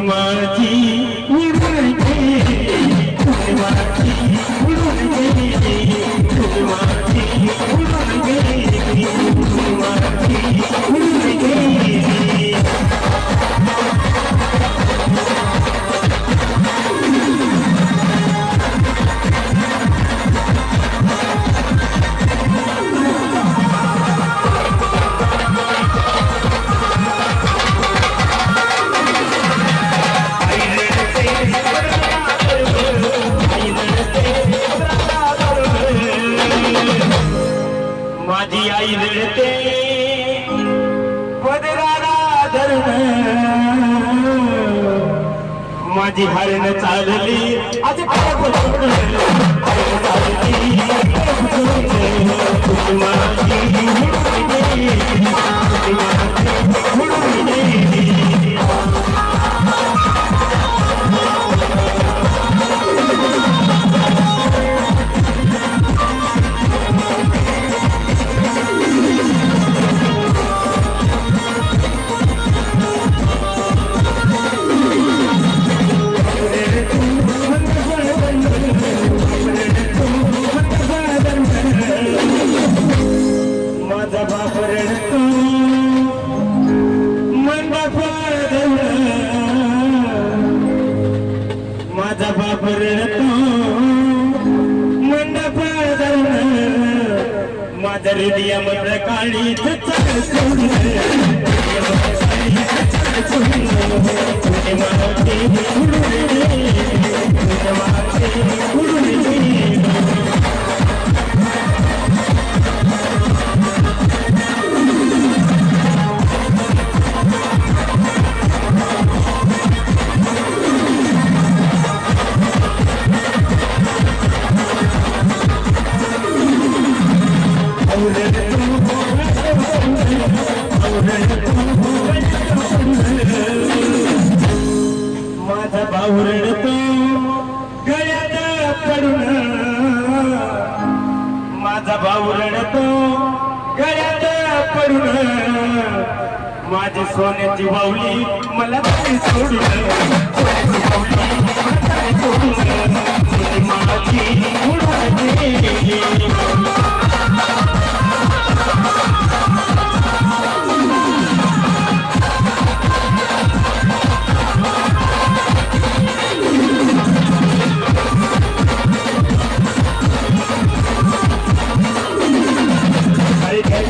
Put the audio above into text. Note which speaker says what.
Speaker 1: মাঝি गाई रडते पदराला धरण माझी हरण चालली। आज हरण चालली। माझा बाप रडतो मंडप माझा हृदय मधलं काळीच चल माझा भाऊ रडतो गळ्यात पडून. माझा भाऊ रडतो गळ्यात पडून. माझी सोन्याची बावली मला तरी सोडून. सोन्याची बावली मला तरी सोडून. माझी उडून